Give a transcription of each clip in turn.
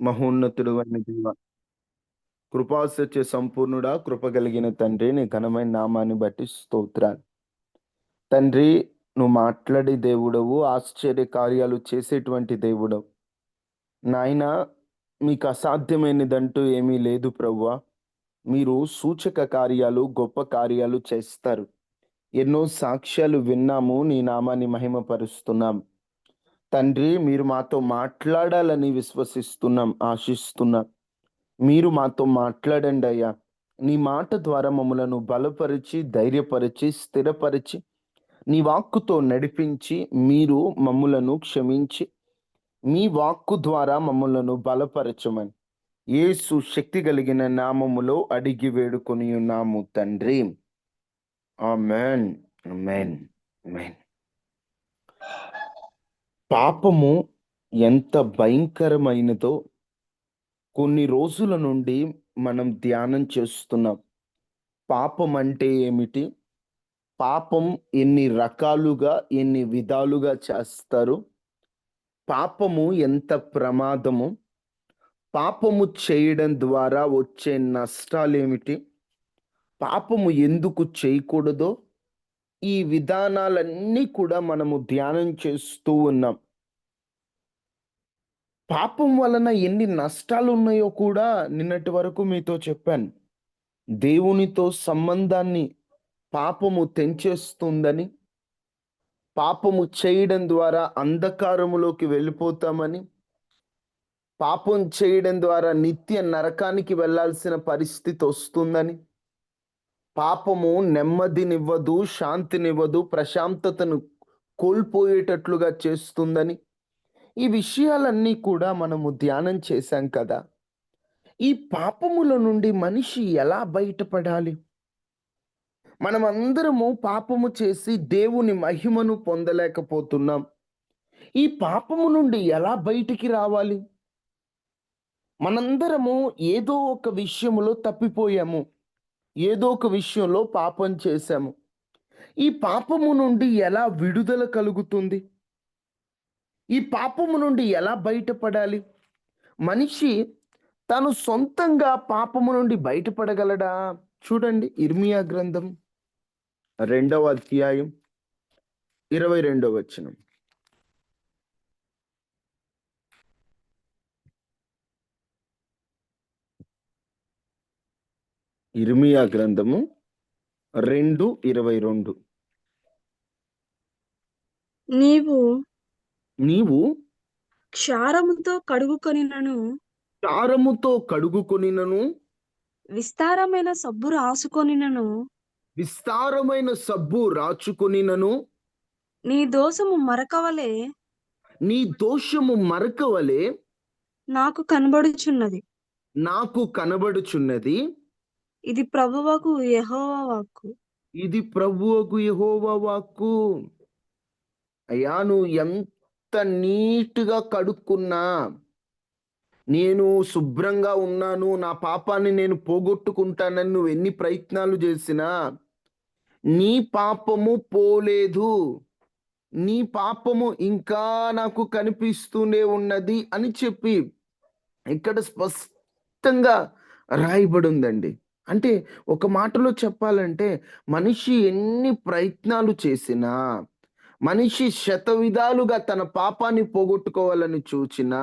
మహోన్నతుడు అయిన దేవ. కృపాసత్య సంపూర్ణుడా కృప కలిగిన తండ్రి నీ ఘనమైన నామాన్ని బట్టి స్తోత్రాలు. తండ్రి నువ్వు మాట్లాడే దేవుడవు ఆశ్చర్య కార్యాలు చేసేటువంటి దేవుడవు. నాయన మీకు అసాధ్యమైనదంటూ ఏమీ లేదు ప్రవ్వ. మీరు సూచక కార్యాలు గొప్ప కార్యాలు చేస్తారు. ఎన్నో సాక్ష్యాలు విన్నాము నీ నామాన్ని మహిమపరుస్తున్నాం. తండ్రి మీరు మాతో మాట్లాడాలని విశ్వసిస్తున్నాం ఆశిస్తున్నాం. మీరు మాతో మాట్లాడండి అయ్యా. నీ మాట ద్వారా మమ్మలను బలపరిచి ధైర్యపరిచి స్థిరపరిచి నీ వాక్కుతో నడిపించి మీరు మమ్ములను క్షమించి మీ వాక్కు ద్వారా మమ్మలను బలపరచమని. ఏసు శక్తి కలిగిన నామములో అడిగి వేడుకొని ఉన్నాము తండ్రి. ఆ మెన్ ఆమెన్. ఆమెన్. పాపము ఎంత భయంకరమైనదో కొన్ని రోజుల నుండి మనం ధ్యానం చేస్తున్నాం. పాపం అంటే ఏమిటి? పాపం ఎన్ని రకాలుగా ఎన్ని విధాలుగా చేస్తారు? పాపము ఎంత ప్రమాదము? పాపము చేయడం ద్వారా వచ్చే నష్టాలు ఏమిటి పాపము ఎందుకు చేయకూడదో ఈ విధానాలన్నీ కూడా మనము ధ్యానం చేస్తూ ఉన్నాం. పాపం వలన ఎన్ని నష్టాలు ఉన్నాయో కూడా నిన్నటి వరకు మీతో చెప్పాను. దేవునితో సంబంధాన్ని పాపము తెంచేస్తుందని పాపము చేయడం ద్వారా అంధకారములోకి వెళ్ళిపోతామని పాపం చేయడం ద్వారా నిత్య నరకానికి వెళ్ళాల్సిన పరిస్థితి వస్తుందని పాపము నెమ్మదినివ్వదు శాంతినివ్వదు ప్రశాంతతను కోల్పోయేటట్లుగా చేస్తుందని. ఈ విషయాలన్నీ కూడా మనము ధ్యానం చేశాం కదా. ఈ పాపముల నుండి మనిషి ఎలా బయటపడాలి? మనమందరము పాపము చేసి దేవుని మహిమను పొందలేకపోతున్నాం. ఈ పాపము నుండి ఎలా బయటికి రావాలి? మనందరము ఏదో ఒక విషయములో తప్పిపోయాము. ఏదో ఒక విషయంలో పాపం చేశాము. ఈ పాపము నుండి ఎలా విడుదల కలుగుతుంది? ఈ పాపము నుండి ఎలా బయటపడాలి? మనిషి తను సొంతంగా పాపము నుండి బయటపడగలడా? చూడండి ఇర్మియా గ్రంథం. రెండవ అధ్యాయం. ఇరవై రెండవ వచనం. ఇర్మియా గ్రంథము రెండు ఇరవై రెండు. నీవు నీవు క్షారముతో కడుగుకొనినను. చారముతో కడుగుకొనినను. విస్తారమైన సబ్బు రాసుకొనినను. విస్తారమైన సబ్బు రాచుకొనినను. నీ దోషము మరకవలే. నీ దోషము మరకవలే. నాకు కనబడుచున్నది. నాకు కనబడుచున్నది. ఇది ప్రభువకు యహోవా వాక్కు. ఇది ప్రభువుకు యహోవా వాక్కు. అయ్యా నువ్వు ఎంత నీట్గా కడుక్కున్నా నేను శుభ్రంగా ఉన్నాను నా పాపాన్ని నేను పోగొట్టుకుంటానని నువ్వు ఎన్ని ప్రయత్నాలు చేసినా నీ పాపము పోలేదు. నీ పాపము ఇంకా నాకు కనిపిస్తూనే ఉన్నది అని చెప్పి ఇక్కడ స్పష్టంగా రాయబడి ఉందండి. అంటే ఒక మాటలో చెప్పాలంటే మనిషి ఎన్ని ప్రయత్నాలు చేసినా మనిషి శత విధాలుగా తన పాపాన్ని పోగొట్టుకోవాలని చూచినా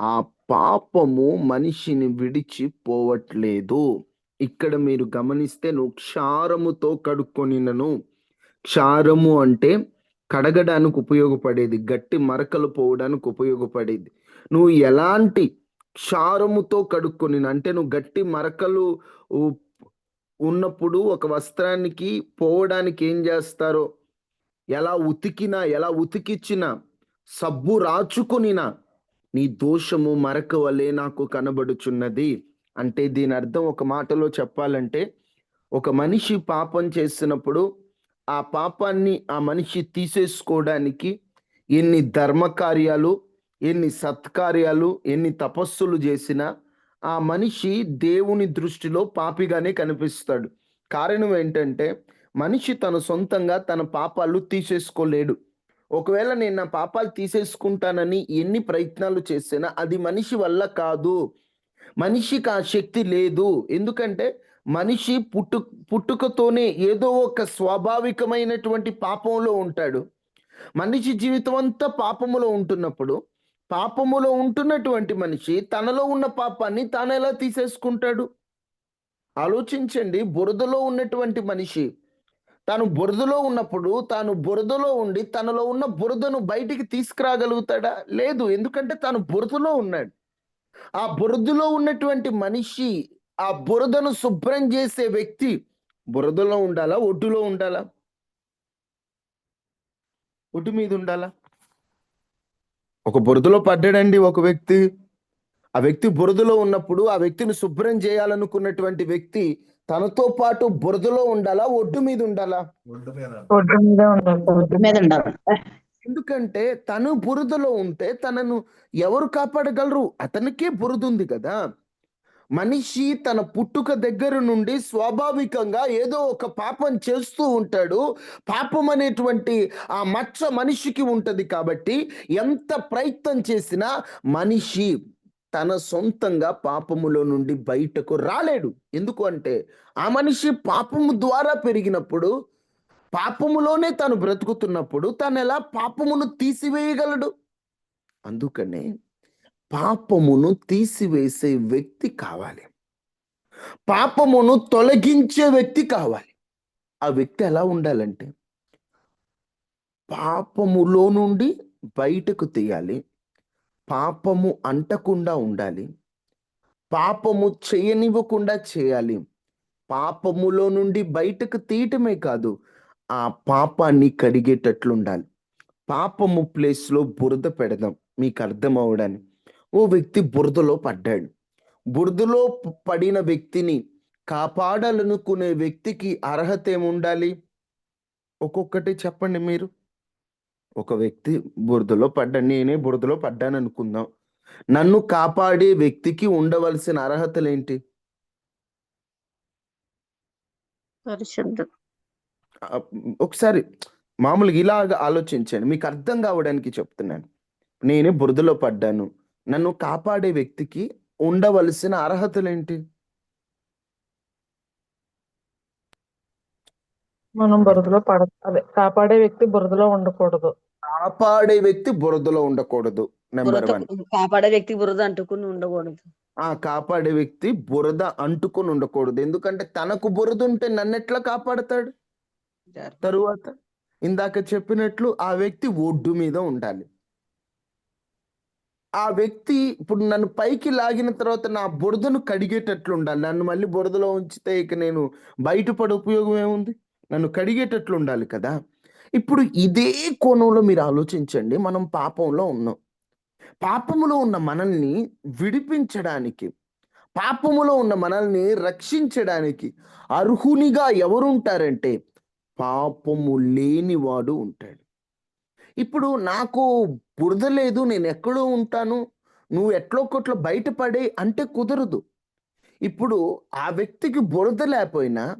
ఆ పాపము మనిషిని విడిచిపోవట్లేదు. ఇక్కడ మీరు గమనిస్తే నువ్వు క్షారముతో కడుక్కొనినను. క్షారము అంటే కడగడానికి ఉపయోగపడేది గట్టి మరకలు పోవడానికి ఉపయోగపడేది. నువ్వు ఎలాంటి క్షారముతో కడుక్కొని అంటే నువ్వు గట్టి మరకలు ఉన్నప్పుడు ఒక వస్త్రానికి పోవడానికి ఏం చేస్తారో ఎలా ఉతికినా ఎలా ఉతికిచ్చినా సబ్బు రాచుకొనినా నీ దోషము మరక వలె నాకు కనబడుచున్నది. అంటే దీని అర్థం ఒక మాటలో చెప్పాలంటే ఒక మనిషి పాపం చేసినప్పుడు ఆ పాపాన్ని ఆ మనిషి తీసేసుకోవడానికి ఎన్ని ధర్మకార్యాలు ఎన్ని సత్కార్యాలు ఎన్ని తపస్సులు చేసినా ఆ మనిషి దేవుని దృష్టిలో పాపిగానే కనిపిస్తాడు. కారణం ఏంటంటే మనిషి తన సొంతంగా తన పాపాలు తీసేసుకోలేడు. ఒకవేళ నేను నా పాపాలు తీసేసుకుంటానని ఎన్ని ప్రయత్నాలు చేసినా అది మనిషి వల్ల కాదు. మనిషికి ఆ శక్తి లేదు. ఎందుకంటే మనిషి పుట్టు పుట్టుకతోనే ఏదో ఒక స్వాభావికమైనటువంటి పాపంలో ఉంటాడు. మనిషి జీవితం అంతా పాపములో ఉంటున్నప్పుడు పాపములో ఉంటున్నటువంటి మనిషి తనలో ఉన్న పాపాన్ని తాను ఎలా తీసేసుకుంటాడు? ఆలోచించండి. బురదలో ఉన్నటువంటి మనిషి తాను బురదలో ఉన్నప్పుడు తాను బురదలో ఉండి తనలో ఉన్న బురదను బయటికి తీసుకురాగలుగుతాడా? లేదు. ఎందుకంటే తాను బురదలో ఉన్నాడు. ఆ బురదలో ఉన్నటువంటి మనిషి ఆ బురదను శుభ్రం చేసే వ్యక్తి బురదలో ఉండాలా? ఒడ్డులో ఉండాలా? ఒడ్డు మీద ఉండాలా? ఒక బురదలో పడ్డాడండి ఒక వ్యక్తి. ఆ వ్యక్తి బురదలో ఉన్నప్పుడు ఆ వ్యక్తిని శుభ్రం చేయాలనుకున్నటువంటి వ్యక్తి తనతో పాటు బురదలో ఉండాలా ఒడ్డు మీద ఉండాలా? ఒడ్డు మీద. ఉండాలి ఒడ్డు మీద ఉండాలి. ఎందుకంటే తను బురదలో ఉంటే తనను ఎవరు కాపాడగలరు? అతనికే బురద ఉంది కదా. మనిషి తన పుట్టుక దగ్గర నుండి స్వాభావికంగా ఏదో ఒక పాపం చేస్తూ ఉంటాడు. పాపం అనేటువంటి ఆ మచ్చ మనిషికి ఉంటుంది కాబట్టి ఎంత ప్రయత్నం చేసినా మనిషి తన సొంతంగా పాపములో నుండి బయటకు రాలేడు. ఎందుకు అంటే ఆ మనిషి పాపము ద్వారా పెరిగినప్పుడు పాపములోనే తను బ్రతుకుతున్నప్పుడు తను ఎలా పాపమును తీసివేయగలడు? అందుకనే పాపమును తీసివేసే వ్యక్తి కావాలి. పాపమును తొలగించే వ్యక్తి కావాలి. ఆ వ్యక్తి ఎలా ఉండాలంటే పాపములో నుండి బయటకు తీయాలి. పాపము అంటకుండా ఉండాలి. పాపము చేయనివ్వకుండా చేయాలి. పాపములో నుండి బయటకు తీయటమే కాదు ఆ పాపాన్ని కడిగేటట్లు ఉండాలి పాపము ప్లేస్లో బురద పెడదాం. మీకు అర్థం అవడానికి ఓ వ్యక్తి బురదలో పడ్డాడు. బురదలో పడిన వ్యక్తిని కాపాడాలనుకునే వ్యక్తికి అర్హత ఏముండాలి? ఒక్కొక్కటి చెప్పండి మీరు. ఒక వ్యక్తి బురదలో పడ్డాడు నేనే బురదలో పడ్డాను అనుకుందాం నన్ను కాపాడే వ్యక్తికి ఉండవలసిన అర్హతలు ఏంటి ఒకసారి మామూలుగా ఇలాగ ఆలోచించండి. మీకు అర్థం కావడానికి చెప్తున్నాను. నేనే బురదలో పడ్డాను. నన్ను కాపాడే వ్యక్తికి ఉండవలసిన అర్హతలు ఏంటి మనం బురదలో పడ అదే కాపాడే వ్యక్తి బురదలో ఉండకూడదు. కాపాడే వ్యక్తి బురదలో ఉండకూడదు నెంబర్ వన్. కాపాడే వ్యక్తి బురద అంటుకుని ఉండకూడదు. ఆ కాపాడే వ్యక్తి బురద అంటుకొని ఉండకూడదు. ఎందుకంటే తనకు బురద ఉంటే నన్ను ఎట్లా కాపాడతాడు తరువాత ఇందాక చెప్పినట్లు ఆ వ్యక్తి ఒడ్డు మీద ఉండాలి. ఆ వ్యక్తి ఇప్పుడు నన్ను పైకి లాగిన తర్వాత నా బురదను కడిగేటట్లు ఉండాలి నన్ను మళ్ళీ బురదలో ఉంచితే ఇక నేను బయటపడే ఉపయోగం ఏముంది? నన్ను కడిగేటట్లు ఉండాలి కదా. ఇప్పుడు ఇదే కోణంలో మీరు ఆలోచించండి. మనం పాపంలో ఉన్నాం. పాపములో ఉన్న మనల్ని విడిపించడానికి పాపములో ఉన్న మనల్ని రక్షించడానికి అర్హునిగా ఎవరుంటారంటే పాపము లేనివాడు ఉంటాడు. ఇప్పుడు నాకు బురద లేదు నేను ఎక్కడో ఉంటాను నువ్వు ఎట్లో కొట్లో బయటపడే అంటే కుదరదు. ఇప్పుడు ఆ వ్యక్తికి బురద లేకపోయినా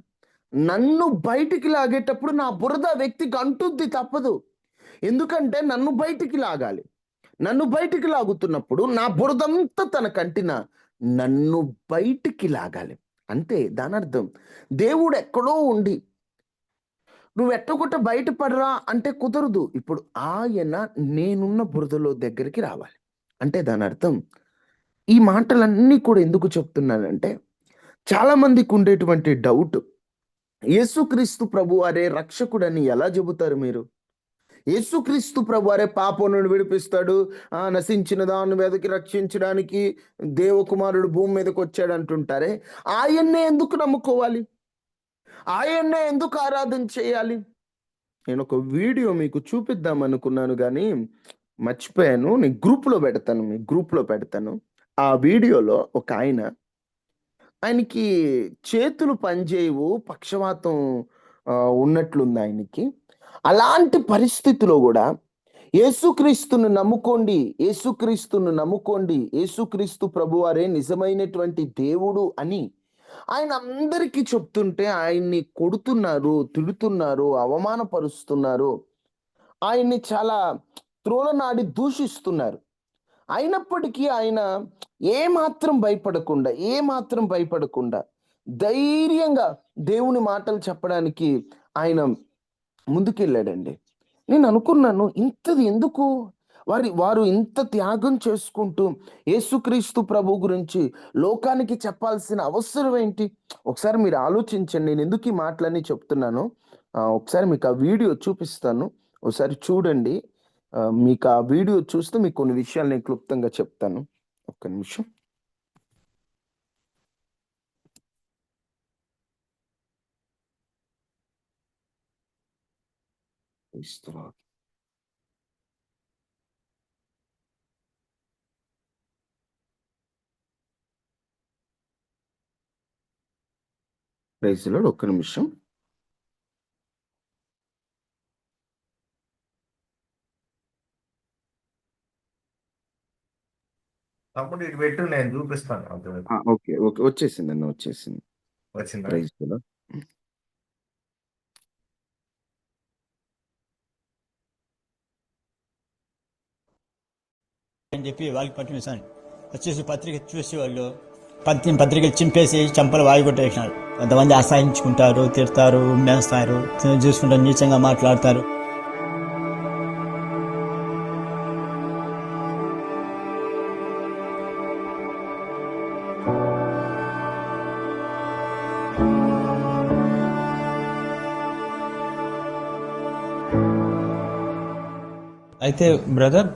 నన్ను బయటికి లాగేటప్పుడు నా బురద ఆ వ్యక్తికి అంటుద్ది తప్పదు. ఎందుకంటే నన్ను బయటికి లాగాలి. నన్ను బయటికి లాగుతున్నప్పుడు నా బురదంతా తన కంటిన నన్ను బయటికి లాగాలి. అంతే దాని అర్థం దేవుడు ఎక్కడో ఉండి నువ్వు ఎట్టగొట్ట బయటపడరా అంటే కుదరదు. ఇప్పుడు ఆయన నేనున్న బురదలో దగ్గరికి రావాలి. అంటే దాని అర్థం ఈ మాటలన్నీ కూడా ఎందుకు చెప్తున్నానంటే చాలా మందికి ఉండేటువంటి డౌట్ యేసుక్రీస్తు ప్రభు అరే రక్షకుడని ఎలా చెబుతారు మీరు? యేసుక్రీస్తు ప్రభు అరే పాపం నుండి విడిపిస్తాడు ఆ నశించిన దాన్ని వెదకి రక్షించడానికి దేవకుమారుడు భూమి మీదకి వచ్చాడు అంటుంటారే. ఆయన్నే ఎందుకు నమ్ముకోవాలి? ఆయన్నే ఎందుకు ఆరాధన చేయాలి? నేను ఒక వీడియో మీకు చూపిద్దాం అనుకున్నాను కానీ మర్చిపోయాను. నేను గ్రూప్లో పెడతాను మీ గ్రూప్లో పెడతాను. ఆ వీడియోలో ఒక ఆయన ఆయనకి చేతులు పనిచేయవు పక్షవాతం ఉన్నట్లుంది ఆయనకి. అలాంటి పరిస్థితిలో కూడా యేసుక్రీస్తును నమ్ముకోండి యేసుక్రీస్తును నమ్ముకోండి. యేసుక్రీస్తు ప్రభువారే నిజమైనటువంటి దేవుడు అని ఆయన అందరికీ చెప్తుంటే ఆయన్ని కొడుతున్నారు తిడుతున్నారు అవమానపరుస్తున్నారు. ఆయన్ని చాలా త్రోలనాడి దూషిస్తున్నారు. అయినప్పటికీ ఆయన ఏమాత్రం భయపడకుండా ఏమాత్రం భయపడకుండా ధైర్యంగా దేవుని మాటలు చెప్పడానికి ఆయన ముందుకెళ్ళాడండి. నేను అనుకున్నాను ఇంతది ఎందుకు? వారి వారు ఇంత త్యాగం చేసుకుంటూ యేసుక్రీస్తు ప్రభు గురించి లోకానికి చెప్పాల్సిన అవసరం ఏంటి? ఒకసారి మీరు ఆలోచించండి. నేను ఎందుకు ఈ మాటలని చెప్తున్నాను? ఒకసారి మీకు ఆ వీడియో చూపిస్తాను. ఒకసారి చూడండి. మీకు ఆ వీడియో చూస్తే మీకు కొన్ని విషయాలు నేను క్లుప్తంగా చెప్తాను. ఒక్క నిమిషం. ఇస్తున్నా. ప్రైజ్ లార్డ్, ఒక్క నిమిషం తమ్ముడు ఇటు పెట్టు నేను చూపిస్తాను అర్థమైంది. ఆ, ఓకే ఓకే వచ్చేసింది అన్న వచ్చేసింది వచ్చిందా ప్రైజ్ లార్డ్. అని చెప్పి వాళ్ళకి పట్టించాను వచ్చేసి పత్రిక చూసి వాళ్ళు పత్రి పత్రికలు చింపేసి చంపలు వాయి కొట్టేసినారు కొంతమంది అసహించుకుంటారు తిడతారు ఉమ్మేస్తారు చూసుకుంటారు నీచంగా మాట్లాడతారు. అయితే బ్రదర్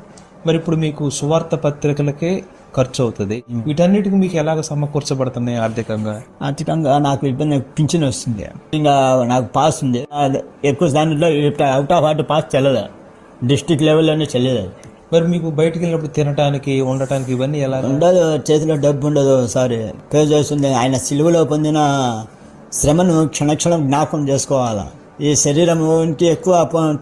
మరి ఇప్పుడు మీకు సువార్త పత్రికలకే ఖర్చు అవుతుంది వీటన్నిటికి మీకు ఎలాగ సమకూర్చబడుతున్నాయి ఆర్థికంగా? ఆర్థికంగా నాకు ఇబ్బంది పింఛన్ వస్తుంది. ఇంకా నాకు పాస్ ఉంది. ఎక్కువ దానిలో అవుట్ ఆఫ్ ఆర్ట్ పాస్ చెల్లదు. డిస్టిక్ లెవెల్లోనే చెల్లదు. మరి మీకు బయటికి వెళ్ళినప్పుడు తినడానికి ఉండటానికి ఇవన్నీ ఎలా? ఉండదు చేతిలో డబ్బు ఉండదు సారీ పే చేస్తుంది ఆయన సిలువలో పొందిన శ్రమను క్షణక్షణం జ్ఞాపకం చేసుకోవాలా? ఈ శరీరం ఇంటి ఎక్కువ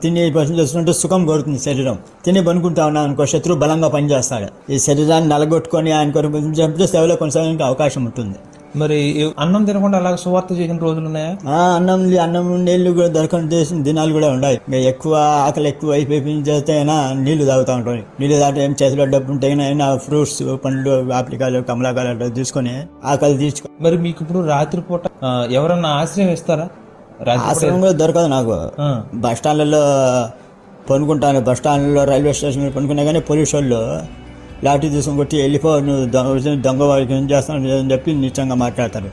తిని చేస్తుంటే సుఖం కోరుతుంది శరీరం. తిని పనుకుంటా ఉన్నాం అనుకో శత్రువు బలంగా పనిచేస్తాడు. ఈ శరీరాన్ని నలగొట్టుకొని ఆయన కొరకు సేవలో కొనసాగడానికి అవకాశం ఉంటుంది. మరి అన్నం తినకుండా అలాగ సువార్త చేసిన రోజులు ఉన్నాయా? అన్నం అన్నం నీళ్ళు కూడా దొరకని చేసిన దినాలు కూడా ఉన్నాయి. ఎక్కువ ఆకలి ఎక్కువ అయిపోయి చేస్తే అయినా నీళ్ళు తాగుతూ ఉంటాయి నీళ్ళు తాగితే ఏం చేతిలో డబ్బు ఉంటే అయినా ఫ్రూట్స్ పండ్లు ఆప్లికాయలు కమలాకాయలు అట్లా తీసుకొని ఆకలి తీర్చుకో మరి మీకు ఇప్పుడు రాత్రిపూట ఎవరన్నా ఆశ్రయం ఇస్తారా? ఆశ్రమం కూడా దొరకదు నాకు బస్ స్టాండ్లలో పనుకుంటాను బస్ స్టాండ్లో రైల్వే స్టేషన్లో పనుకున్నా కానీ పోలీసు వాళ్ళు లాఠీ తీసుకొని కొట్టి వెళ్ళిపో నువ్వు దొంగ దొంగ వాడికి ఏం చేస్తాను అని చెప్పి నీచంగా మాట్లాడతారు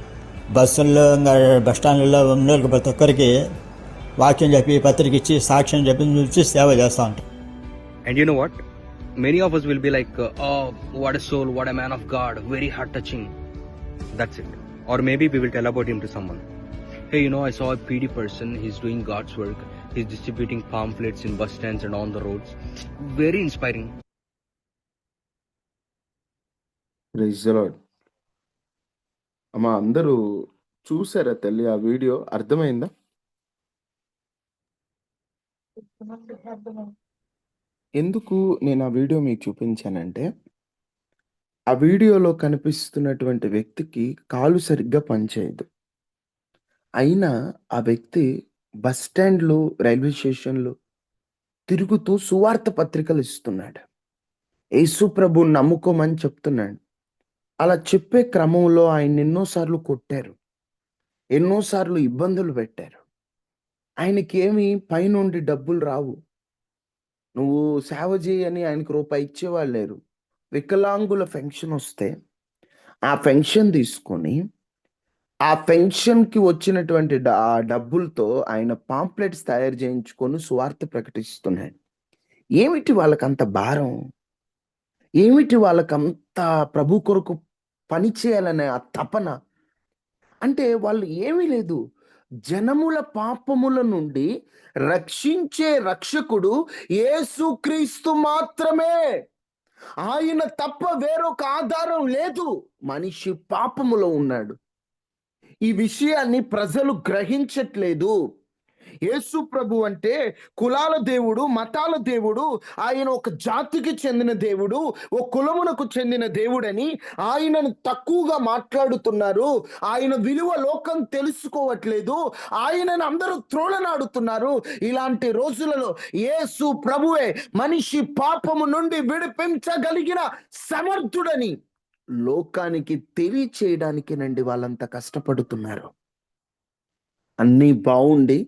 బస్సుల్లో ఇంకా బస్ స్టాండ్లలో ఉన్న వాళ్ళకి ప్రతి ఒక్కరికి వాక్యం చెప్పి పత్రిక ఇచ్చి సాక్ష్యం చెప్పి చూసి సేవ చేస్తూ ఉంటారు And you know what? Many of us will be like, uh, oh, what a soul, what a man of God, very heart touching. That's it. Or maybe we will tell about him to someone. Hey, you know, I saw a PD person, he's doing God's work, he's distributing pamphlets in bus stands and on the roads. Very inspiring. Praise lord. అమ్మా అందరూ చూసారా తల్లి ఆ video అర్థమైందా ఎందుకు నేను ఆ video మీకు చూపించానంటే ఆ వీడియోలో కనిపిస్తున్నటువంటి వ్యక్తికి కాలు సరిగ్గా పనిచేయదు అయినా ఆ వ్యక్తి బస్ స్టాండ్లో రైల్వే స్టేషన్లో తిరుగుతూ సువార్త పత్రికలు ఇస్తున్నాడు. యేసు ప్రభు నమ్ముకోమని చెప్తున్నాడు. అలా చెప్పే క్రమంలో ఆయన ఎన్నోసార్లు కొట్టారు. ఎన్నోసార్లు ఇబ్బందులు పెట్టారు. ఆయనకి ఏమి పైనుండి డబ్బులు రావు. నువ్వు సేవ చేయని ఆయనకు రూపాయి ఇచ్చేవాళ్ళు లేరు. వికలాంగుల పెన్షన్ వస్తే ఆ పెన్షన్ తీసుకొని ఆ పెన్షన్కి వచ్చినటువంటి ఆ డబ్బులతో ఆయన పాంప్లెట్స్ తయారు చేయించుకొని సువార్త ప్రకటిస్తున్నాడు. ఏమిటి వాళ్ళకంత భారం? ఏమిటి వాళ్ళకంత ప్రభు కొరకు పని చేయాలనే ఆ తపన? అంటే వాళ్ళు ఏమీ లేదు. జనముల పాపముల నుండి రక్షించే రక్షకుడు యేసుక్రీస్తు మాత్రమే. ఆయన తప్ప వేరొక ఆధారం లేదు. మనిషి పాపములో ఉన్నాడు. ఈ విషయాన్ని ప్రజలు గ్రహించట్లేదు. యేసు ప్రభు అంటే కులాల దేవుడు మతాల దేవుడు ఆయన ఒక జాతికి చెందిన దేవుడు ఓ కులమునకు చెందిన దేవుడని ఆయనను తక్కువగా మాట్లాడుతున్నారు. ఆయన విలువ లోకం తెలుసుకోవట్లేదు. ఆయనను అందరూ త్రోళనాడుతున్నారు ఇలాంటి రోజులలో యేసు ప్రభువే మనిషి పాపము నుండి విడిపించగలిగిన సమర్థుడని. లోకానికి తెలియచేయడానికి నండి వాళ్ళంత కష్టపడుతున్నారు. అన్నీ బాగుండి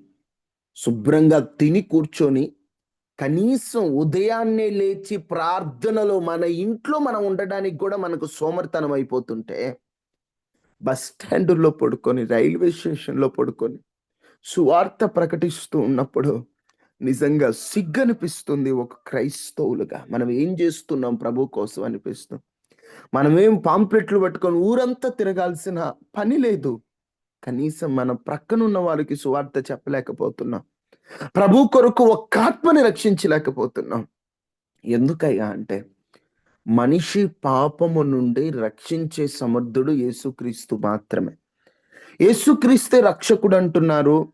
శుభ్రంగా తిని కూర్చొని కనీసం ఉదయాన్నే లేచి ప్రార్థనలో మన ఇంట్లో మనం ఉండడానికి కూడా మనకు సోమర్తనం అయిపోతుంటే బస్ స్టాండుల్లో పడుకొని రైల్వే స్టేషన్లో పడుకొని సువార్త ప్రకటిస్తూ ఉన్నప్పుడు నిజంగా సిగ్గనిపిస్తుంది ఒక క్రైస్తవులుగా. మనం ఏం చేస్తున్నాం ప్రభు కోసం అనిపిస్తుంది మనమేం పాంప్లెట్లు పట్టుకొని ఊరంతా తిరగాల్సిన పని లేదు. కనీసం మన ప్రక్కనున్న వారికి సువార్త చెప్పలేకపోతున్నాం. ప్రభు కొరకు ఒక్క ఆత్మని రక్షించలేకపోతున్నాం. ఎందుకయ్యా అంటే మనిషి పాపము నుండి రక్షించే సమర్థుడు యేసుక్రీస్తు మాత్రమే. యేసుక్రీస్తే రక్షకుడు అంటున్నారు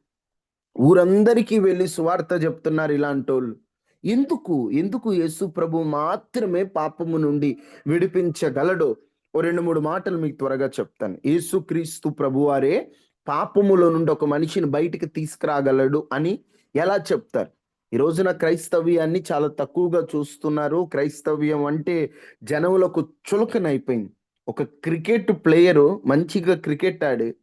ఊరందరికీ వెళ్ళి సువార్త చెప్తున్నారు ఇలాంటి వాళ్ళు ఎందుకు? ఎందుకు యేసు ప్రభు మాత్రమే పాపము నుండి విడిపించగలడు? ఓ రెండు మూడు మాటలు మీకు త్వరగా చెప్తాను. యేసుక్రీస్తు ప్రభువారే పాపములో నుండి ఒక మనిషిని బయటికి తీసుకురాగలడు అని ఎలా చెప్తారు? ఈ రోజున క్రైస్తవ్యాన్ని చాలా తక్కువగా చూస్తున్నారు. క్రైస్తవ్యం అంటే జనములకు చులకనైపోయింది. ఒక క్రికెట్ ప్లేయరు మంచిగా క్రికెట్ ఆడి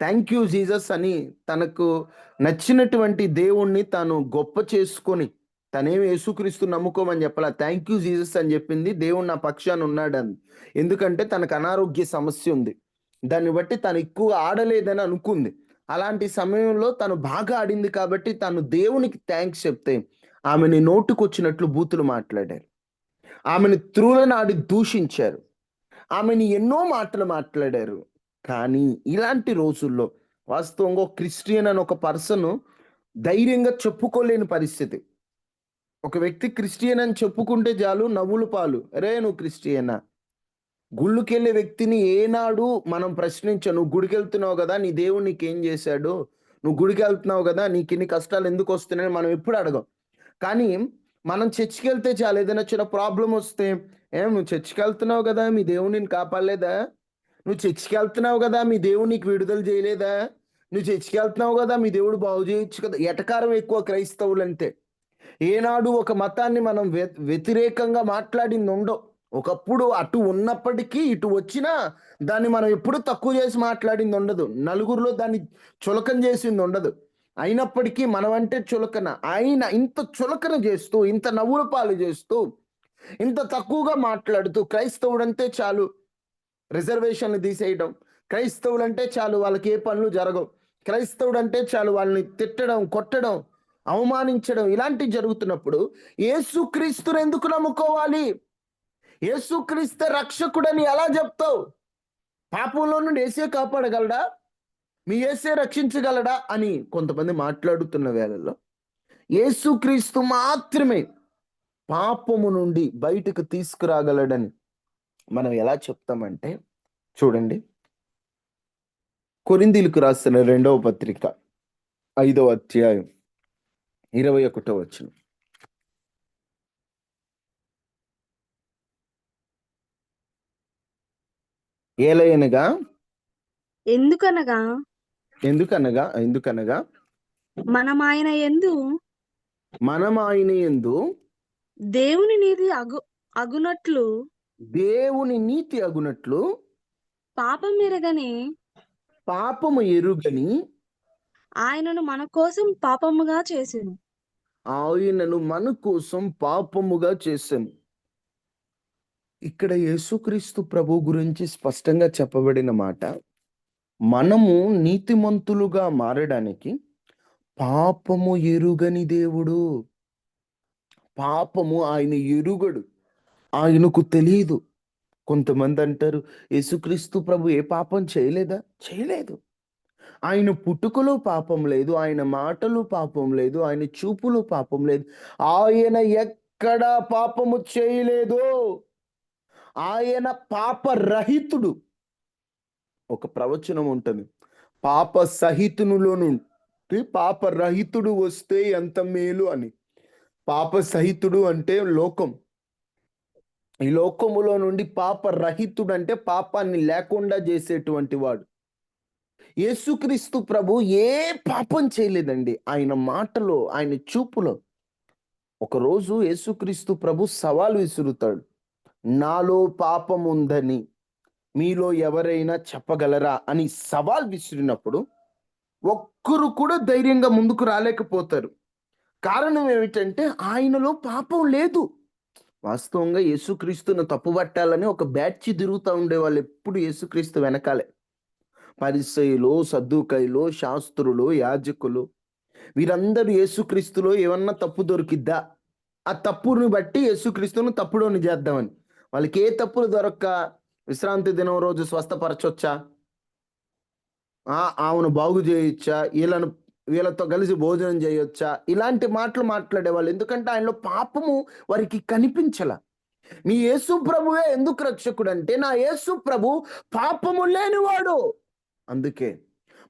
థ్యాంక్ యూ జీజస్ అని తనకు నచ్చినటువంటి దేవుణ్ణి తాను గొప్ప చేసుకొని తనేం యేసుక్రీస్తు నమ్ముకోమని చెప్పాల? థ్యాంక్ యూ జీసస్ అని చెప్పింది. దేవుడు నా పక్షాన్ని ఉన్నాడని. ఎందుకంటే తనకు అనారోగ్య సమస్య ఉంది. దాన్ని బట్టి తను ఎక్కువ ఆడలేదని అనుకుంది. అలాంటి సమయంలో తను బాగా ఆడింది కాబట్టి తను దేవునికి థ్యాంక్స్ చెప్తే ఆమెని నోటుకొచ్చినట్లు బూతులు మాట్లాడారు. ఆమెను త్రూలనాడి దూషించారు. ఆమెని ఎన్నో మాటలు మాట్లాడారు. కానీ ఇలాంటి రోజుల్లో వాస్తవంగా క్రిస్టియన్ అని ఒక పర్సన్ ధైర్యంగా చెప్పుకోలేని పరిస్థితి. ఒక వ్యక్తి క్రిస్టియన్ అని చెప్పుకుంటే చాలు నవ్వులు పాలు. అరే నువ్వు క్రిస్టియనా? గుళ్ళుకెళ్ళే వ్యక్తిని ఏనాడు మనం ప్రశ్నించ నువ్వు గుడికి వెళ్తున్నావు కదా నీ దేవుడు నీకేం చేశాడు? నువ్వు గుడికి వెళ్తున్నావు కదా నీకు ఇన్ని కష్టాలు ఎందుకు వస్తున్నాయని మనం ఎప్పుడు అడగం. కానీ మనం చర్చికి వెళ్తే చాలు ఏదైనా చిన్న ప్రాబ్లం వస్తే ఏం నువ్వు చర్చికి వెళ్తున్నావు కదా మీ దేవుడు నేను కాపాడలేదా? నువ్వు చర్చికి వెళ్తున్నావు కదా మీ దేవుడు నీకు విడుదల చేయలేదా? నువ్వు చర్చికి వెళ్తున్నావు కదా మీ దేవుడు బాగు చేయొచ్చు కదా. ఎటకారం ఎక్కువ క్రైస్తవులు అంతే ఏనాడు ఒక మతాన్ని మనం వ్యతిరేకంగా మాట్లాడింది ఉండవు ఒకప్పుడు అటు ఉన్నప్పటికీ ఇటు వచ్చినా దాన్ని మనం ఎప్పుడు తక్కువ చేసి మాట్లాడింది ఉండదు నలుగురిలో దాన్ని చులకన చేసింది ఉండదు అయినప్పటికీ మనమంటే చులకన. ఆయన ఇంత చులకన చేస్తూ ఇంత నవ్వుల పాలు చేస్తూ ఇంత తక్కువగా మాట్లాడుతూ క్రైస్తవుడంటే చాలు రిజర్వేషన్లు తీసేయడం. క్రైస్తవులు అంటే చాలు వాళ్ళకి ఏ పనులు జరగవు. క్రైస్తవుడు అంటే చాలు వాళ్ళని తిట్టడం కొట్టడం అవమానించడం ఇలాంటివి జరుగుతున్నప్పుడు యేసుక్రీస్తుని ఎందుకు నమ్ముకోవాలి? ఏసుక్రీస్తు రక్షకుడని ఎలా చెప్తావు? పాపంలో నుండి ఏసే కాపాడగలడా? మీ ఏసే రక్షించగలడా? అని కొంతమంది మాట్లాడుతున్న వేళల్లో ఏసుక్రీస్తు మాత్రమే పాపము నుండి బయటకు తీసుకురాగలడని మనం ఎలా చెప్తామంటే చూడండి. కొరిందీలకు రాసిన రెండవ పత్రిక ఐదవ అధ్యాయం. ఇరవై ఒకటో వచ్చిన ఏలయనగా? ఎందుకనగా? ఎందుకనగా? ఎందుకనగా? మనం ఆయన ఎందు మనం ఆయన ఎందు దేవుని నీతి అగు అగునట్లు? దేవుని నీతి అగునట్లు? పాపం ఎరగని? పాపము ఎరుగని? ఆయనను మన కోసం పాపముగా చేసెను. ఆయనను మన కోసం పాపముగా చేశాను ఇక్కడ యేసుక్రీస్తు ప్రభు గురించి స్పష్టంగా చెప్పబడిన మాట మనము నీతిమంతులుగా మారడానికి పాపము ఎరుగని దేవుడు. పాపము ఆయన ఎరుగడు ఆయనకు తెలియదు కొంతమంది అంటారు యేసుక్రీస్తు ప్రభు ఏ పాపం చేయలేదా? చేయలేదు. ఆయన పుట్టుకలో పాపం లేదు ఆయన మాటలు పాపం లేదు ఆయన చూపులు పాపం లేదు. ఆయన ఎక్కడా పాపము చేయలేదు. ఆయన పాపరహితుడు. ఒక ప్రవచనం ఉంటుంది. పాప సహితునిలో నుండి పాప రహితుడు వస్తే ఎంత మేలు అని. పాప సహితుడు అంటే లోకం. ఈ లోకములో నుండి పాప రహితుడు అంటే పాపాన్ని లేకుండా చేసేటువంటి వాడు. యేసుక్రీస్తు ప్రభు ఏ పాపం చేయలేదండి. ఆయన మాటలో ఆయన చూపులో. ఒకరోజు యేసుక్రీస్తు ప్రభు సవాలు విసురుతాడు. నాలో పాపం ఉందని మీలో ఎవరైనా చెప్పగలరా అని సవాల్ విసిరినప్పుడు ఒక్కరు కూడా ధైర్యంగా ముందుకు రాలేకపోతారు. కారణం ఏమిటంటే ఆయనలో పాపం లేదు. వాస్తవంగా యేసుక్రీస్తును తప్పుపట్టాలని ఒక బ్యాచ్ తిరుగుతూ ఉండేవాళ్ళు ఎప్పుడు యేసుక్రీస్తు వెనకాలే. పరిసయులు సద్దుకైలు శాస్త్రులు యాజకులు. వీరందరూ యేసుక్రీస్తులో ఏమన్నా తప్పు దొరికిద్దా? ఆ తప్పుని బట్టి యేసుక్రీస్తును తప్పుడోని చేద్దామని. వాళ్ళకి ఏ తప్పులు దొరక్క? విశ్రాంతి దినం రోజు స్వస్థపరచొచ్చా? ఆ ఆమెను బాగు చేయొచ్చా వీళ్ళను వీళ్ళతో కలిసి భోజనం చేయొచ్చా? ఇలాంటి మాటలు మాట్లాడేవాళ్ళు. ఎందుకంటే ఆయనలో పాపము వారికి కనిపించల. మీ యేసు ప్రభువే ఎందుకు రక్షకుడు అంటే నా యేసు ప్రభు పాపము లేనివాడు. అందుకే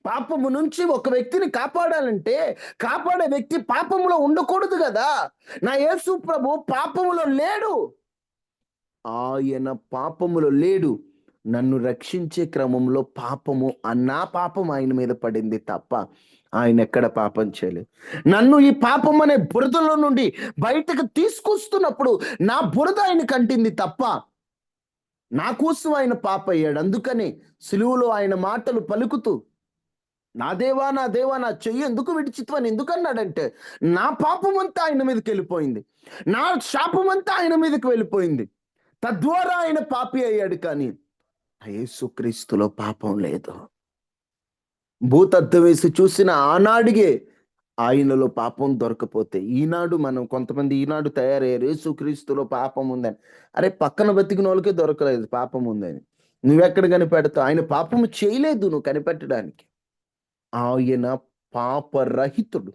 పాపము నుంచి ఒక వ్యక్తిని కాపాడాలంటే కాపాడే వ్యక్తి పాపములో ఉండకూడదు కదా. నా యేసు ప్రభు పాపములో లేడు. ఆయన పాపములో లేడు. నన్ను రక్షించే క్రమంలో పాపము అన్నా పాపం ఆయన మీద పడింది తప్ప ఆయన ఎక్కడ పాపం చేయలేదు. నన్ను ఈ పాపం అనే బురదలో నుండి బయటకు తీసుకొస్తున్నప్పుడు నా బురద ఆయన కంటింది తప్ప నా కోసం ఆయన పాప అయ్యాడు. అందుకని సులువులో ఆయన మాటలు పలుకుతూ నా దేవా నా దేవా నా చెయ్యి ఎందుకు విడిచిత్వని ఎందుకు అన్నాడంటే నా పాపం అంతా ఆయన మీదకి వెళ్ళిపోయింది. నా శాపం అంతా ఆయన మీదకి వెళ్ళిపోయింది. తద్వారా ఆయన పాపి అయ్యాడు కానీ యేసుక్రీస్తులో పాపం లేదు. భూతత్వం వేసి చూసిన ఆనాడిగే ఆయనలో పాపం దొరకపోతే. ఈనాడు మనం కొంతమంది ఈనాడు తయారయ్యారు. యేసుక్రీస్తులో పాపం ఉందని. అరే పక్కన బతికిన వాళ్ళకే దొరకలేదు పాపం ఉందని. నువ్వెక్కడ కనిపెడతావు? ఆయన పాపము చేయలేదు నువ్వు కనిపెట్టడానికి. ఆయన పాపరహితుడు.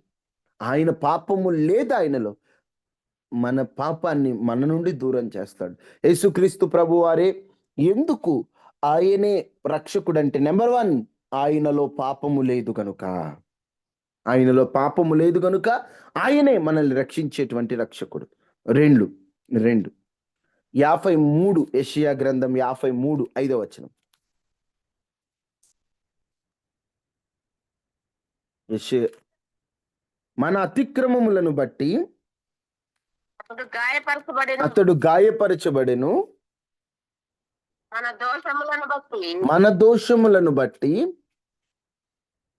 ఆయన పాపము లేదు ఆయనలో. మన పాపాన్ని మన నుండి దూరం చేస్తాడు. యేసుక్రీస్తు ప్రభు వారే ఎందుకు ఆయనే రక్షకుడు అంటే నెంబర్ వన్ ఆయనలో పాపము లేదు కనుక. ఆయనలో పాపము లేదు కనుక ఆయనే మనల్ని రక్షించేటువంటి రక్షకుడు. రెండు రెండు. యాభై మూడు యెషయా గ్రంథం యాభై మూడు ఐదవ వచనం. మన అతిక్రమములను బట్టి అతడు గాయపరచబడిన. అతడు గాయపరచబడెను. మన దోషములను బట్టి. మన దోషములను బట్టి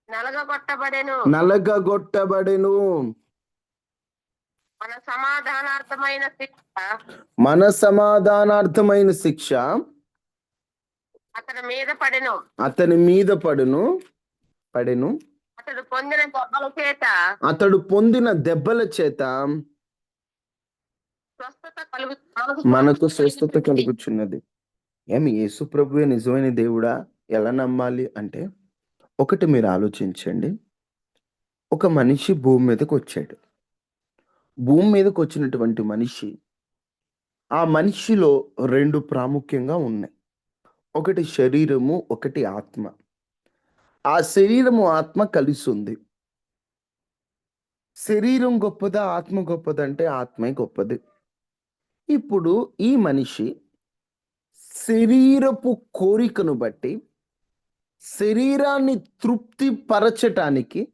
నలగగొట్టబడెను. నలగగొట్టబడెను. మన సమాధానార్థమైన శిక్ష. మన సమాధానార్థమైన శిక్ష. అతని మీద పడెను. అతని మీద పడును. పడెను. అతడు పొందిన దెబ్బల చేత. అతడు పొందిన దెబ్బల చేత. మనకు స్వస్థత కలుగుచున్నది. ఏమి? యేసు ప్రభువే నిజమైన దేవుడా? ఎలా నమ్మాలి అంటే ఒకటి మీరు ఆలోచించండి. ఒక మనిషి భూమి మీదకి వచ్చాడు. భూమి మీదకి వచ్చినటువంటి మనిషి ఆ మనిషిలో రెండు ప్రాముఖ్యంగా ఉన్నాయి. ఒకటి శరీరము ఒకటి ఆత్మ. ఆ శరీరము ఆత్మ కలిసి ఉంది. శరీరం గొప్పదా ఆత్మ గొప్పదంటే ఆత్మే గొప్పది. ఇప్పుడు ఈ మనిషి శరీరపు కోరికను బట్టి శరీరాన్ని తృప్తి పరచటానికి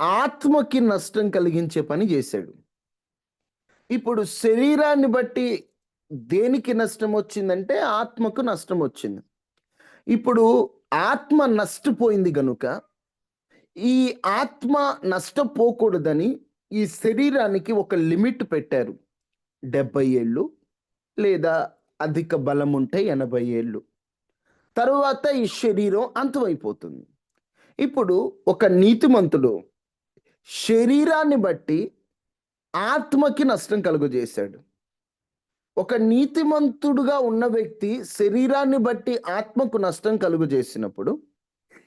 ఆత్మకి నష్టం కలిగించే పని చేశాడు. ఇప్పుడు శరీరాన్ని బట్టి దేనికి నష్టం వచ్చిందంటే ఆత్మకు నష్టం వచ్చింది. ఇప్పుడు ఆత్మ నష్టపోయింది గనుక ఈ ఆత్మ నష్టపోకూడదని ఈ శరీరానికి ఒక లిమిట్ పెట్టారు. డెబ్బై ఏళ్ళు లేదా అధిక బలం ఉంటే ఎనభై ఏళ్ళు. తరువాత ఈ శరీరం అంతమైపోతుంది ఇప్పుడు ఒక నీతిమంతుడు శరీరాన్ని బట్టి ఆత్మకి నష్టం కలుగజేశాడు. ఒక నీతిమంతుడుగా ఉన్న వ్యక్తి శరీరాన్ని బట్టి ఆత్మకు నష్టం కలుగజేసినప్పుడు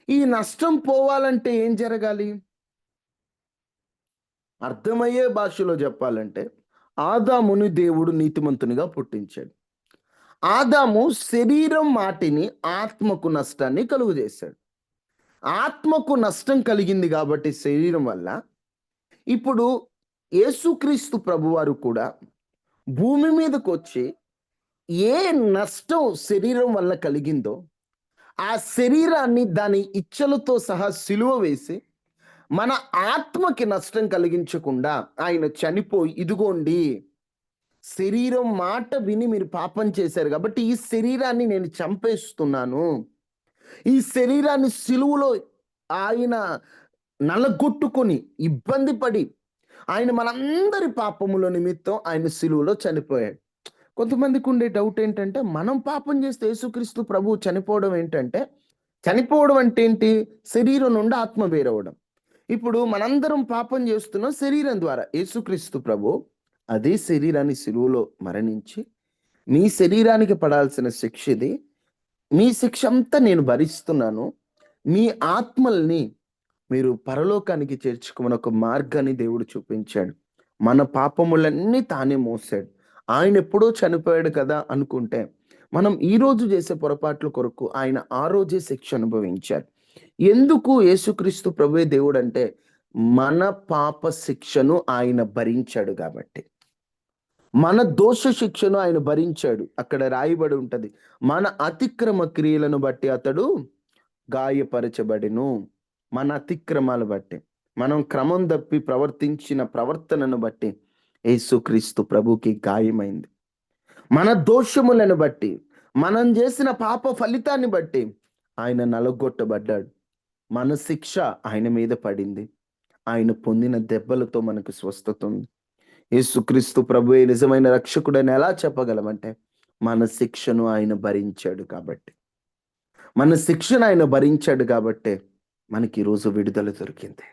ఈ నష్టం పోవాలంటే ఏం జరగాలి? అర్థమయ్యే భాషలో చెప్పాలంటే ఆదాముని దేవుడు నీతిమంతునిగా పుట్టించాడు. ఆదాము శరీరం మాటిని ఆత్మకు నష్టాన్ని కలుగు చేశాడు ఆత్మకు నష్టం కలిగింది కాబట్టి శరీరం వల్ల ఇప్పుడు యేసుక్రీస్తు ప్రభువారు కూడా భూమి మీదకు వచ్చి ఏ నష్టం శరీరం వల్ల కలిగిందో ఆ శరీరాన్ని దాని ఇచ్చలతో సహా సిలువ వేసి మన ఆత్మకి నష్టం కలిగించకుండా ఆయన చనిపోయి ఇదిగోండి శరీరం మాట విని మీరు పాపం చేశారు కాబట్టి ఈ శరీరాన్ని నేను చంపేస్తున్నాను. ఈ శరీరాన్ని సిలువులో ఆయన నలగొట్టుకొని ఇబ్బంది పడి ఆయన మనందరి పాపముల నిమిత్తం ఆయన సిలువలో చనిపోయాడు. కొంతమందికి ఉండే డౌట్ ఏంటంటే మనం పాపం చేస్తే యేసుక్రీస్తు ప్రభు చనిపోవడం ఏంటంటే చనిపోవడం అంటే ఏంటి? శరీరం నుండి ఆత్మ వేరవడం. ఇప్పుడు మనందరం పాపం చేస్తున్నాం శరీరం ద్వారా. యేసుక్రీస్తు ప్రభు అదే శరీరాన్ని సిలువలో మరణించి మీ శరీరానికి పడాల్సిన శిక్ష ఇది. మీ శిక్ష అంతా నేను భరిస్తున్నాను. మీ ఆత్మల్ని మీరు పరలోకానికి చేర్చుకున్న ఒక మార్గాన్ని దేవుడు చూపించాడు. మన పాపములన్నీ తానే మోసాడు. ఆయన ఎప్పుడో చనిపోయాడు కదా అనుకుంటే మనం ఈ రోజు చేసే పొరపాట్ల కొరకు ఆయన ఆ రోజే శిక్ష అనుభవించారు ఎందుకు యేసుక్రీస్తు ప్రభువే దేవుడు అంటే మన పాప శిక్షను ఆయన భరించాడు కాబట్టి. మన దోష శిక్షను ఆయన భరించాడు. అక్కడ రాయబడి ఉంటది. మన అతిక్రమ క్రియలను బట్టి అతడు గాయపరచబడిను. మన అతిక్రమాలు బట్టి. మనం క్రమం తప్పి ప్రవర్తించిన ప్రవర్తనను బట్టి యేసుక్రీస్తు ప్రభుకి గాయమైంది. మన దోషములను బట్టి మనం చేసిన పాప ఫలితాన్ని బట్టి ఆయన నలగొట్టబడ్డాడు. మన శిక్ష ఆయన మీద పడింది. ఆయన పొందిన దెబ్బలతో మనకు స్వస్థత ఉంది. యేసుక్రీస్తు ప్రభువే నిజమైన రక్షకుడని ఎలా చెప్పగలమంటే మన శిక్షను ఆయన భరించాడు కాబట్టి. మన శిక్షను ఆయన భరించాడు కాబట్టే మనకి ఈరోజు విడుదల దొరికింది.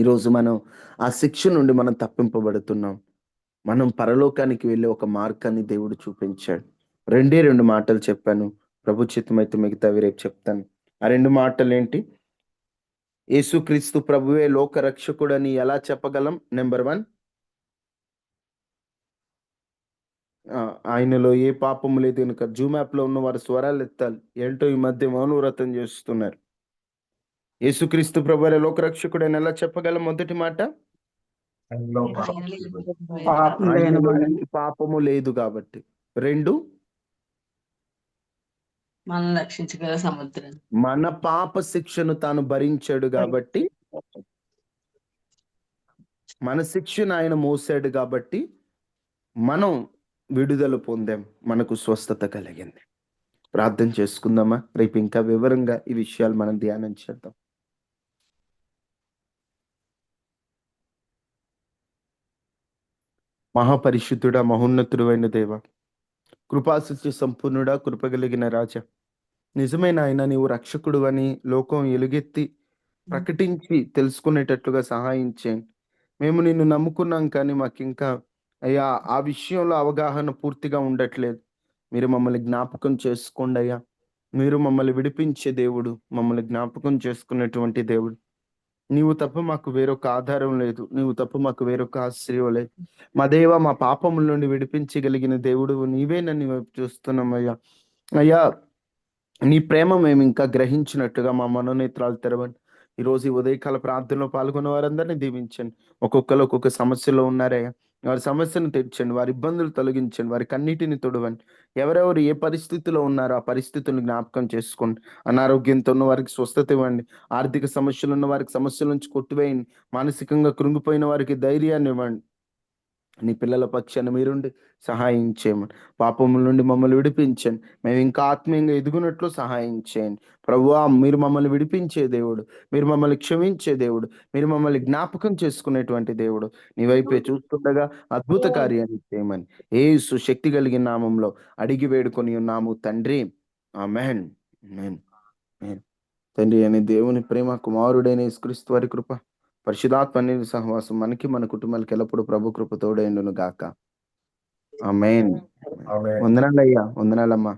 ఈరోజు మనం ఆ శిక్ష నుండి మనం తప్పింపబడుతున్నాం. మనం పరలోకానికి వెళ్ళే ఒక మార్గాన్ని దేవుడు చూపించాడు. రెండే రెండు మాటలు చెప్పాను. ప్రభు చిత్తమైతే మిగతావి రేపు చెప్తాను. ఆ రెండు మాటలు ఏంటి యేసుక్రీస్తు ప్రభువే లోక రక్షకుడని ఎలా చెప్పగలం? నెంబర్ వన్ ఆ, ఆయనలో ఏ పాపము లేదు కనుక జూమ్ యాప్లో ఉన్న వారి స్వరాలు ఎత్తాలి. ఏంటో ఈ మధ్య మౌనవ్రతం చేస్తున్నారు. యేసుక్రీస్తు ప్రభు లోకరక్షకుడని ఎలా చెప్పగలం మొదటి మాట? పాపం పాపం పాపము లేదు కాబట్టి. రెండు? మనం రక్షించగల సముద్రం. మన పాప శిక్షను తాను భరించాడు కాబట్టి. మన శిక్షను ఆయన మోసాడు కాబట్టి. మనం విడుదల పొందాం. మనకు స్వస్థత కలిగింది. ప్రార్థన చేసుకుందామా? రేపు ఇంకా వివరంగా ఈ విషయాలు మనం ధ్యానం చేద్దాం. మహాపరిశుద్ధుడా మహోన్నతుడు అయిన దేవ కృపాసత్య సంపూర్ణుడా కృపగలిగిన రాజా నిజమైన ఆయన నీవు రక్షకుడు అని లోకం ఎలుగెత్తి ప్రకటించి తెలుసుకునేటట్లుగా సహాయం చేయండి. మేము నిన్ను నమ్ముకున్నాం కానీ మాకు ఇంకా అయ్యా ఆ విషయంలో అవగాహన పూర్తిగా ఉండట్లేదు. మీరు మమ్మల్ని జ్ఞాపకం చేసుకోండి అయ్యా. మీరు మమ్మల్ని విడిపించే దేవుడు మమ్మల్ని జ్ఞాపకం చేసుకునేటువంటి దేవుడు. నీవు తప్ప మాకు వేరొక ఆధారం లేదు. నీవు తప్ప మాకు వేరొక ఆశ్రయం లేదు. మా దేవ మా పాపముల నుండి విడిపించగలిగిన దేవుడు నీవే నన్ను చూస్తున్నాం అయ్యా. అయ్యా నీ ప్రేమ మేము ఇంకా గ్రహించినట్టుగా మా మనోనేత్రాలు తెరవండి. ఈరోజు ఈ ఉదయకాల ప్రార్థనలో పాల్గొన్న వారందరినీ దీవించండి. ఒక్కొక్కరు ఒక్కొక్క సమస్యలో ఉన్నారయ్యా వారి సమస్యను తెచ్చండి వారి ఇబ్బందులు తొలగించండి. వారి కన్నిటిని తొడవండి. ఎవరెవరు ఏ పరిస్థితిలో ఉన్నారో ఆ పరిస్థితులను జ్ఞాపకం చేసుకోండి. అనారోగ్యంతో ఉన్న వారికి స్వస్థత ఇవ్వండి. ఆర్థిక సమస్యలు ఉన్న వారికి సమస్యల నుంచి కొట్టివేయండి. మానసికంగా కృంగిపోయిన వారికి ధైర్యాన్ని ఇవ్వండి. నీ పిల్లల పక్షాన మీరుండి సహాయం చేయమని. పాపముల నుండి మమ్మల్ని విడిపించండి. మేము ఇంకా ఆత్మీయంగా ఎదుగునట్లు సహాయం చేయండి. ప్రభువా మీరు మమ్మల్ని విడిపించే దేవుడు. మీరు మమ్మల్ని క్షమించే దేవుడు. మీరు మమ్మల్ని జ్ఞాపకం చేసుకునేటువంటి దేవుడు. నీ వైపే చూస్తుండగా అద్భుత కార్యాన్ని చేయమని. ఏసు శక్తి కలిగిన నామంలో అడిగి వేడుకొని ఉన్నాము తండ్రి. ఆమేన్. ఆమేన్. తండ్రి అనే దేవుని ప్రేమ కుమారుడైన యేసుక్రీస్తు వారి కృప పరిశుధాత్మ సహవాసం మనకి మన కుటుంబాలకి ఎల్లప్పుడూ ప్రభు కృప తోడైండును గాక. ఆమెన్. ఆమె వందనాలయ్యా వందనాలమ్మా.